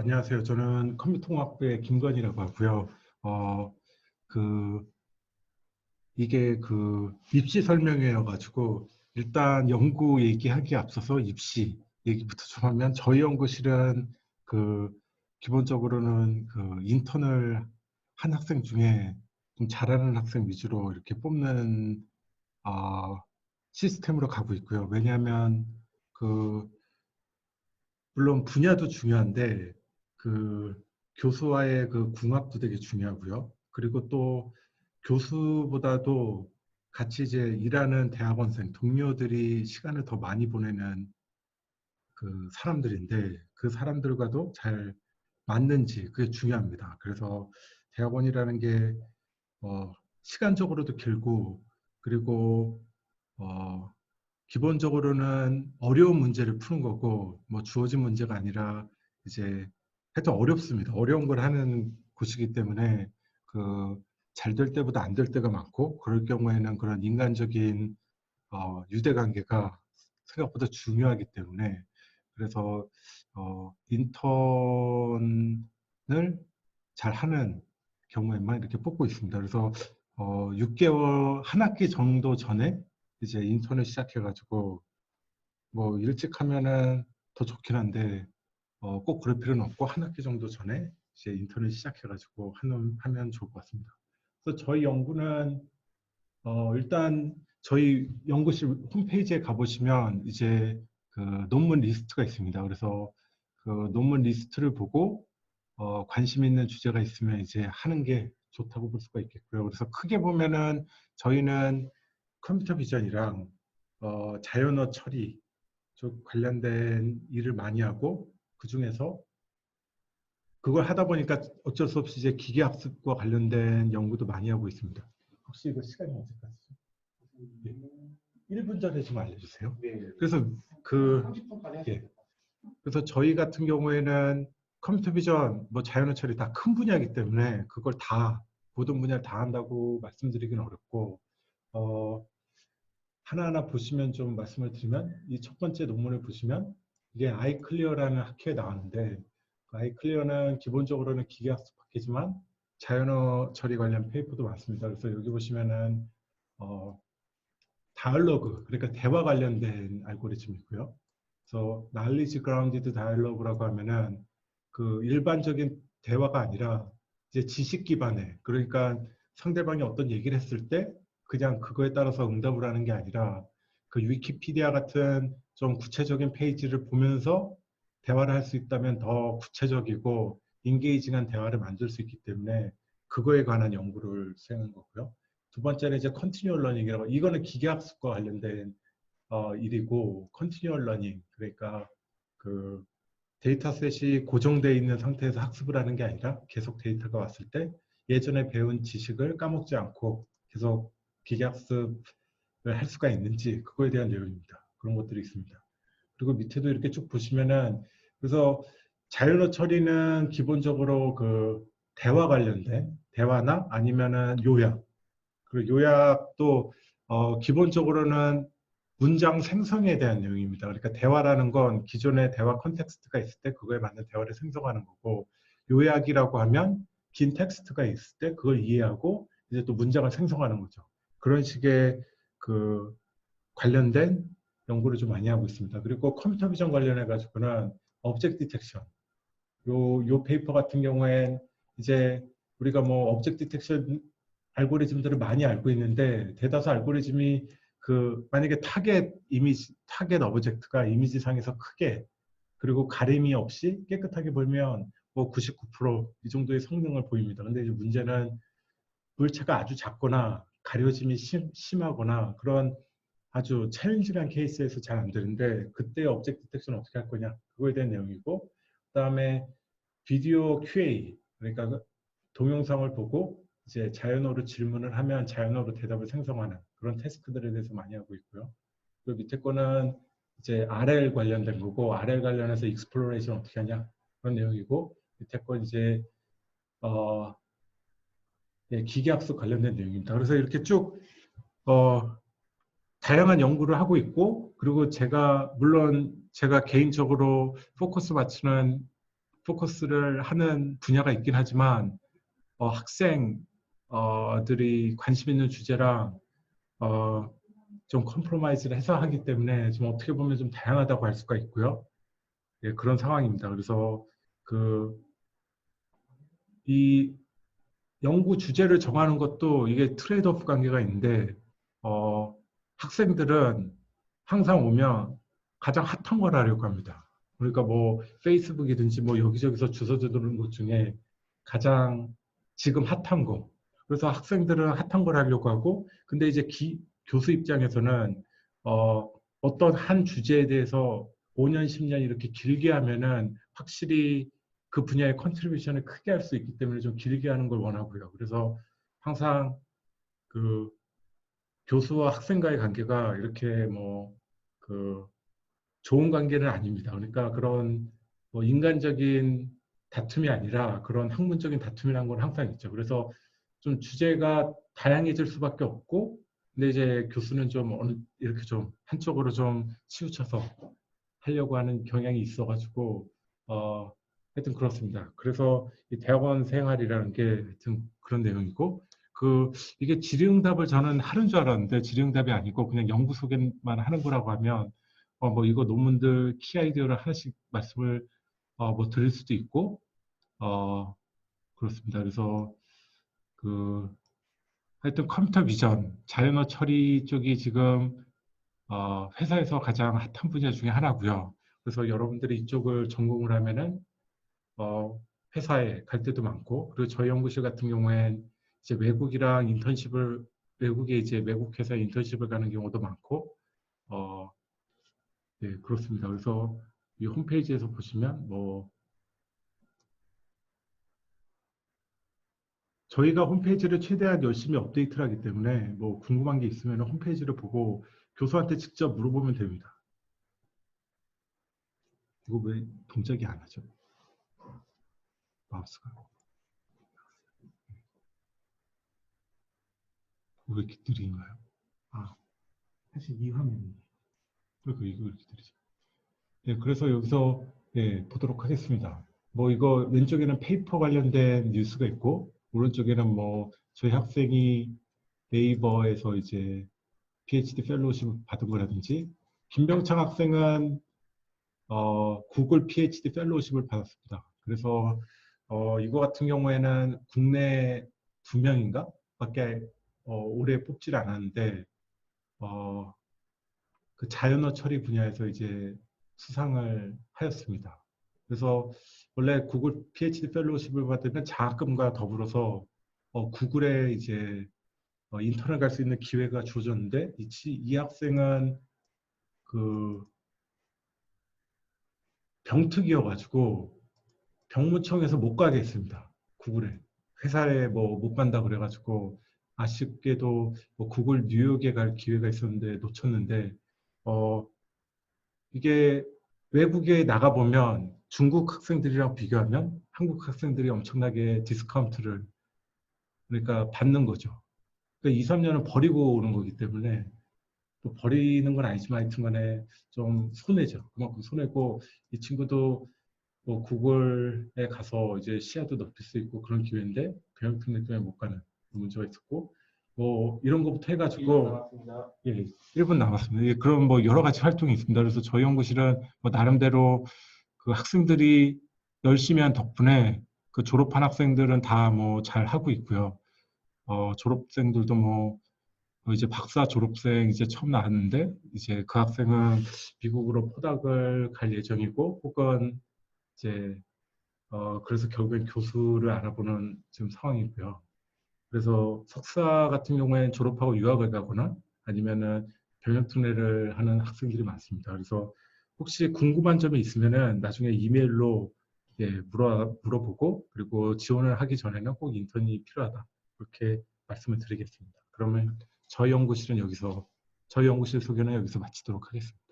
안녕하세요. 저는 컴퓨터공학부의 김건희라고 하고요. 어, 그, 이게 그 입시 설명회여가지고 일단 연구 얘기하기에 앞서서 입시 얘기부터 좀 하면 저희 연구실은 그 기본적으로는 그 인턴을 한 학생 중에 좀 잘하는 학생 위주로 이렇게 뽑는 어, 시스템으로 가고 있고요. 왜냐하면 그 물론 분야도 중요한데 그 교수와의 그 궁합도 되게 중요하고요. 그리고 또 교수보다도 같이 이제 일하는 대학원생 동료들이 시간을 더 많이 보내는 그 사람들인데 그 사람들과도 잘 맞는지 그게 중요합니다. 그래서 대학원이라는 게 어, 시간적으로도 길고 그리고 어, 기본적으로는 어려운 문제를 푸는 거고 뭐 주어진 문제가 아니라 이제 하여튼 어렵습니다. 어려운 걸 하는 곳이기 때문에 그 잘 될 때보다 안 될 때가 많고 그럴 경우에는 그런 인간적인 어, 유대 관계가 생각보다 중요하기 때문에 그래서 어, 인턴을 잘 하는 경우에만 이렇게 뽑고 있습니다. 그래서 어, 6개월 한 학기 정도 전에 이제 인턴을 시작해가지고 뭐 일찍 하면은 더 좋긴 한데 어, 꼭 그럴 필요는 없고 한 학기 정도 전에 이제 인턴을 시작해가지고 하는, 하면 좋을 것 같습니다. 그래서 저희 연구는 어, 일단 저희 연구실 홈페이지에 가보시면 이제 그 논문 리스트가 있습니다. 그래서 그 논문 리스트를 보고 어, 관심 있는 주제가 있으면 이제 하는 게 좋다고 볼 수가 있겠고요. 그래서 크게 보면은 저희는 컴퓨터 비전이랑 어, 자연어 처리 쪽 관련된 일을 많이 하고 그 중에서 그걸 하다 보니까 어쩔 수 없이 이제 기계 학습과 관련된 연구도 많이 하고 있습니다. 혹시 이거 시간이 언제까지? 네. 1분 전에 좀 알려주세요. 네. 그래서 그 30분까지 예. 그래서 저희 같은 경우에는 컴퓨터 비전, 뭐 자연어 처리 다 큰 분야이기 때문에 그걸 다 모든 분야를 다 한다고 말씀드리기는 어렵고 어, 하나하나 보시면 좀 말씀을 드리면 이 첫 번째 논문을 보시면 이게 아이클리어라는 학회에 나왔는데 그 아이클리어는 기본적으로는 기계 학습 학회지만 자연어 처리 관련 페이퍼도 많습니다. 그래서 여기 보시면은 어, 다이얼로그 그러니까 대화 관련된 알고리즘이고요. 그래서 knowledge grounded dialogue라고 하면은 그 일반적인 대화가 아니라 이제 지식 기반의 그러니까 상대방이 어떤 얘기를 했을 때 그냥 그거에 따라서 응답을 하는 게 아니라 그 위키피디아 같은 좀 구체적인 페이지를 보면서 대화를 할 수 있다면 더 구체적이고 인게이징한 대화를 만들 수 있기 때문에 그거에 관한 연구를 수행한 거고요. 두 번째는 이제 컨티뉴얼 러닝이라고 이거는 기계학습과 관련된 어, 일이고 컨티뉴얼 러닝 그러니까 그 데이터셋이 고정되어 있는 상태에서 학습을 하는 게 아니라 계속 데이터가 왔을 때 예전에 배운 지식을 까먹지 않고 계속 기계학습을 할 수가 있는지 그거에 대한 내용입니다. 그런 것들이 있습니다. 그리고 밑에도 이렇게 쭉 보시면은 그래서 자연어 처리는 기본적으로 그 대화 관련된 대화나 아니면은 요약 그리고 요약도 어 기본적으로는 문장 생성에 대한 내용입니다. 그러니까 대화라는 건 기존의 대화 컨텍스트가 있을 때 그거에 맞는 대화를 생성하는 거고 요약이라고 하면 긴 텍스트가 있을 때 그걸 이해하고 이제 또 문장을 생성하는 거죠. 그런 식의 그 관련된 연구를 좀 많이 하고 있습니다. 그리고 컴퓨터 비전 관련해 가지고는 object detection 요, 요 페이퍼 같은 경우엔 이제 우리가 뭐 object detection 알고리즘들을 많이 알고 있는데 대다수 알고리즘이 그 만약에 타겟 이미지 타겟 오브젝트가 이미지상에서 크게 그리고 가림이 없이 깨끗하게 보면 뭐 99%이 정도의 성능을 보입니다. 근데 이제 문제는 물체가 아주 작거나 가려짐이 심, 심하거나 그런 아주 챌린지한 케이스에서 잘 안 되는데 그때 업젝트 디텍션 어떻게 할 거냐 그거에 대한 내용이고 그 다음에 비디오 QA 그러니까 동영상을 보고 이제 자연어로 질문을 하면 자연어로 대답을 생성하는 그런 태스크들에 대해서 많이 하고 있고요. 그 밑에 거는 이제 RL 관련된 거고 RL 관련해서 익스플로레이션 어떻게 하냐 그런 내용이고 밑에 거 이제 어 예, 기계학습 관련된 내용입니다. 그래서 이렇게 쭉 어, 다양한 연구를 하고 있고 그리고 제가 물론 제가 개인적으로 포커스 맞추는 포커스를 하는 분야가 있긴 하지만 어, 학생들이 관심 있는 주제랑 어, 좀 컴프로마이즈를 해서 하기 때문에 좀 어떻게 보면 좀 다양하다고 할 수가 있고요. 예, 그런 상황입니다. 그래서 그 이 연구 주제를 정하는 것도 이게 트레이드오프 관계가 있는데 어, 학생들은 항상 오면 가장 핫한 걸 하려고 합니다. 그러니까 뭐 페이스북이든지 뭐 여기저기서 주워져 들어오는 것 중에 가장 지금 핫한 거. 그래서 학생들은 핫한 걸 하려고 하고 근데 이제 기, 교수 입장에서는 어, 어떤 한 주제에 대해서 5년, 10년 이렇게 길게 하면은 확실히 그 분야의 컨트리뷰션을 크게 할 수 있기 때문에 좀 길게 하는 걸 원하고요. 그래서 항상 그 교수와 학생과의 관계가 이렇게 뭐 그 좋은 관계는 아닙니다. 그러니까 그런 뭐 인간적인 다툼이 아니라 그런 학문적인 다툼이라는 건 항상 있죠. 그래서 좀 주제가 다양해질 수밖에 없고 근데 이제 교수는 좀 어느 이렇게 좀 한쪽으로 좀 치우쳐서 하려고 하는 경향이 있어가지고 어 하여튼 그렇습니다. 그래서 이 대학원 생활이라는 게 하여튼 그런 내용이고 그 이게 질의응답을 저는 하는 줄 알았는데 질의응답이 아니고 그냥 연구 소개만 하는 거라고 하면 어 뭐 이거 논문들 키 아이디어를 하나씩 말씀을 어 뭐 드릴 수도 있고 어 그렇습니다. 그래서 그 하여튼 컴퓨터 비전, 자연어 처리 쪽이 지금 어, 회사에서 가장 핫한 분야 중에 하나고요. 그래서 여러분들이 이쪽을 전공을 하면은 어, 회사에 갈 때도 많고 그리고 저희 연구실 같은 경우엔 이제 외국이랑 인턴십을 외국에 이제 외국 회사 인턴십을 가는 경우도 많고 어, 네 그렇습니다. 그래서 이 홈페이지에서 보시면 뭐 저희가 홈페이지를 최대한 열심히 업데이트를 하기 때문에 뭐 궁금한 게 있으면 홈페이지를 보고 교수한테 직접 물어보면 됩니다. 이거 왜 동작이 안 하죠? 마우스가. 왜 이렇게 느린가요? 아, 사실 이 화면이. 왜 이거 이렇게 느리지? 네, 그래서 여기서 네, 보도록 하겠습니다. 뭐 이거 왼쪽에는 페이퍼 관련된 뉴스가 있고 오른쪽에는 뭐 저희 학생이 네이버에서 이제 PhD 펠로우십 받은 거라든지 김병창 학생은 어, 구글 PhD 펠로우십을 받았습니다. 그래서 어, 이거 같은 경우에는 국내 두 명인가 밖에 어, 올해 뽑질 않았는데 어, 그 자연어 처리 분야에서 이제 수상을 하였습니다. 그래서 원래 구글 PhD 펠로우십을 받으면 장학금과 더불어서 어, 구글에 이제 어, 인턴을 갈 수 있는 기회가 주어졌는데 이, 이 학생은 그 병특이어가지고 병무청에서 못 가게 했습니다. 구글에 회사에 뭐 못 간다 그래가지고 아쉽게도 뭐 구글 뉴욕에 갈 기회가 있었는데 놓쳤는데 어 이게 외국에 나가 보면 중국 학생들이랑 비교하면 한국 학생들이 엄청나게 디스카운트를 그러니까 받는 거죠. 그러니까 2, 3년은 버리고 오는 거기 때문에 또 버리는 건 아니지만 하여튼 간에 좀 손해죠. 그만큼 손해고 이 친구도 뭐 구글에 가서 이제 시야도 넓힐 수 있고 그런 기회인데 특례 때문에 못 가는 문제가 있었고 뭐 이런 것부터 해가지고 1분 예, 1분 남았습니다. 예, 그럼 뭐 여러 가지 활동이 있습니다. 그래서 저희 연구실은 뭐 나름대로 그 학생들이 열심히 한 덕분에 그 졸업한 학생들은 다 뭐 잘 하고 있고요. 어, 졸업생들도 뭐 이제 박사 졸업생 이제 처음 나왔는데 이제 그 학생은 미국으로 포닥을 갈 예정이고 혹은 이제 어 그래서 결국엔 교수를 알아보는 지금 상황이고요. 그래서 석사 같은 경우에는 졸업하고 유학을 가거나 아니면은 병역 특례를 하는 학생들이 많습니다. 그래서 혹시 궁금한 점이 있으면은 나중에 이메일로 예, 물어, 물어보고 그리고 지원을 하기 전에는 꼭 인턴이 필요하다. 그렇게 말씀을 드리겠습니다. 그러면 저희 연구실은 여기서 저희 연구실 소개는 여기서 마치도록 하겠습니다.